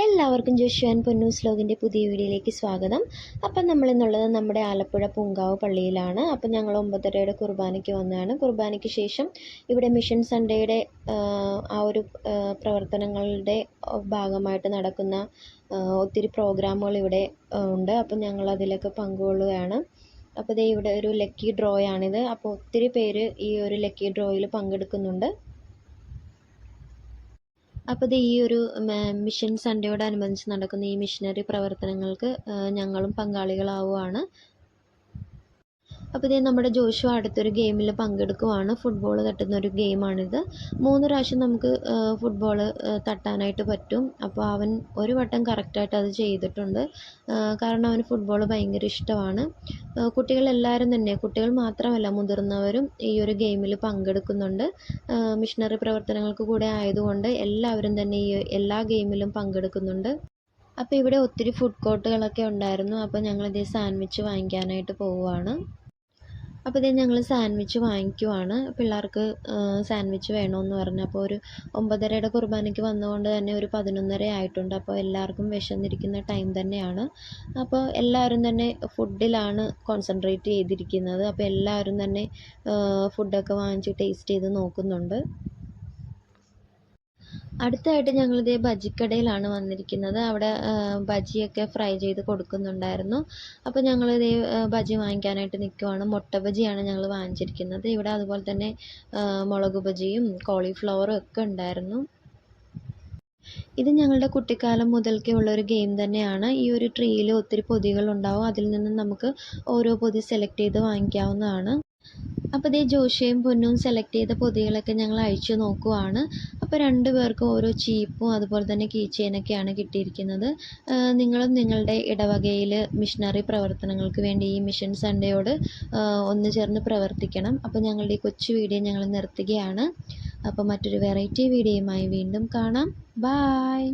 എല്ലാവർക്കും ജോഷുവാൻ പൊന്നൂസ് ലോഗിന്റെ പുതിയ വീഡിയോയിലേക്ക് സ്വാഗതം. അപ്പം നമ്മൾ ഇന്നുള്ളത് നമ്മുടെ ആലപ്പുഴ പൂങ്കാവ് പള്ളിയിലാണ്. അപ്പം ഞങ്ങൾ ഒമ്പതരയുടെ കുർബാനയ്ക്ക് വന്നതാണ്. കുർബാനയ്ക്ക് ശേഷം ഇവിടെ മിഷൻ സൺഡേയുടെ ആ ഒരു പ്രവർത്തനങ്ങളുടെ ഭാഗമായിട്ട് നടക്കുന്ന ഒത്തിരി പ്രോഗ്രാമുകൾ ഇവിടെ ഉണ്ട്. അപ്പം ഞങ്ങൾ അതിലൊക്കെ പങ്കുകൊള്ളുകയാണ്. അപ്പോൾ ഇവിടെ ഒരു ലക്കി ഡ്രോയാണിത് അപ്പോൾ ഒത്തിരി പേര് ഈ ഒരു ലക്കി ഡ്രോയിൽ പങ്കെടുക്കുന്നുണ്ട്. അപ്പോൾ ഇത് ഈ ഒരു മിഷൻ സൺഡേയോടനുബന്ധിച്ച് നടക്കുന്ന ഈ മിഷനറി പ്രവർത്തനങ്ങൾക്ക് ഞങ്ങളും പങ്കാളികളാവുകയാണ് അപ്പോൾ ഇതേ നമ്മുടെ ജോഷു അടുത്തൊരു ഗെയിമിൽ പങ്കെടുക്കുവാണ്. ഫുട്ബോൾ തട്ടുന്ന ഒരു ഗെയിമാണിത് മൂന്ന് പ്രാവശ്യം നമുക്ക് ഫുട്ബോൾ തട്ടാനായിട്ട് പറ്റും. അപ്പോൾ അവൻ ഒരു വട്ടം കറക്റ്റായിട്ട് അത് ചെയ്തിട്ടുണ്ട്. കാരണം അവന് ഫുട്ബോൾ ഭയങ്കര ഇഷ്ടമാണ്. കുട്ടികളെല്ലാവരും തന്നെ കുട്ടികൾ മാത്രമല്ല മുതിർന്നവരും ഈ ഒരു ഗെയിമിൽ പങ്കെടുക്കുന്നുണ്ട്. മിഷണറി പ്രവർത്തനങ്ങൾക്ക് കൂടെ ആയതുകൊണ്ട് എല്ലാവരും തന്നെ ഈ എല്ലാ ഗെയിമിലും പങ്കെടുക്കുന്നുണ്ട്. അപ്പോൾ ഇവിടെ ഒത്തിരി ഫുഡ് കോർട്ടുകളൊക്കെ ഉണ്ടായിരുന്നു. അപ്പോൾ ഞങ്ങളിതേ സാൻഡ്വിച്ച് വാങ്ങിക്കാനായിട്ട് പോവുകയാണ് അപ്പോൾ ഇതേ ഞങ്ങൾ സാൻഡ്വിച്ച് വാങ്ങിക്കുവാണ്. പിള്ളേർക്ക് സാൻഡ്വിച്ച് വേണമെന്ന് പറഞ്ഞു. അപ്പോൾ ഒരു ഒമ്പതരയുടെ കുർബാനയ്ക്ക് വന്നുകൊണ്ട് തന്നെ ഒരു പതിനൊന്നര ആയിട്ടുണ്ട്. അപ്പോൾ എല്ലാവർക്കും വിശന്നിരിക്കുന്ന ടൈം തന്നെയാണ്. അപ്പോൾ എല്ലാവരും തന്നെ ഫുഡിലാണ് കോൺസെൻട്രേറ്റ് ചെയ്തിരിക്കുന്നത്. അപ്പോൾ എല്ലാവരും തന്നെ ഫുഡൊക്കെ വാങ്ങിച്ച് ടേസ്റ്റ് ചെയ്ത് നോക്കുന്നുണ്ട്. അടുത്തായിട്ട് ഞങ്ങളിത് ബജിക്കടയിലാണ് വന്നിരിക്കുന്നത്. അവിടെ ബജി ബജിയൊക്കെ ഫ്രൈ ചെയ്ത് കൊടുക്കുന്നുണ്ടായിരുന്നു. അപ്പോൾ ഞങ്ങൾ ആ, ബജി വാങ്ങിക്കാനായിട്ട് നിൽക്കുവാണ് മുട്ട ബജിയാണ് ഞങ്ങൾ വാങ്ങിച്ചിരിക്കുന്നത്. ഇവിടെ അതുപോലെ തന്നെ മുളക് ബജിയും കോളിഫ്ലവറും ഒക്കെ ഉണ്ടായിരുന്നു. ഇത് ഞങ്ങളുടെ കുട്ടിക്കാലം മുതൽക്കേ ഉള്ള ഒരു ഗെയിം തന്നെയാണ്. ഈ ഒരു ട്രീയിൽ ഒത്തിരി പൊതികൾ ഉണ്ടാവും. അതിൽ നിന്ന് നമുക്ക് ഓരോ പൊതി സെലക്ട് ചെയ്ത് വാങ്ങിക്കാവുന്നതാണ്. അപ്പോൾ ഇതേ ജോഷിയും പൊന്നും സെലക്ട് ചെയ്ത പൊതികളൊക്കെ ഞങ്ങൾ അഴിച്ചു നോക്കുവാണ്. അപ്പോൾ രണ്ട് പേർക്കും ഓരോ ചീപ്പും അതുപോലെ തന്നെ കീ ചെയിനൊക്കെയാണ് കിട്ടിയിരിക്കുന്നത് നിങ്ങളും നിങ്ങളുടെ ഇടവകയിൽ മിഷനറി പ്രവർത്തനങ്ങൾക്ക് വേണ്ടി ഈ മിഷൻ സൺഡേയോട് ഒന്ന് ചേർന്ന് പ്രവർത്തിക്കണം. അപ്പോൾ ഞങ്ങളുടെ ഈ കൊച്ചു വീഡിയോ ഞങ്ങൾ നിർത്തുകയാണ്. അപ്പോൾ മറ്റൊരു വെറൈറ്റി വീഡിയോയുമായി വീണ്ടും കാണാം. ബായ്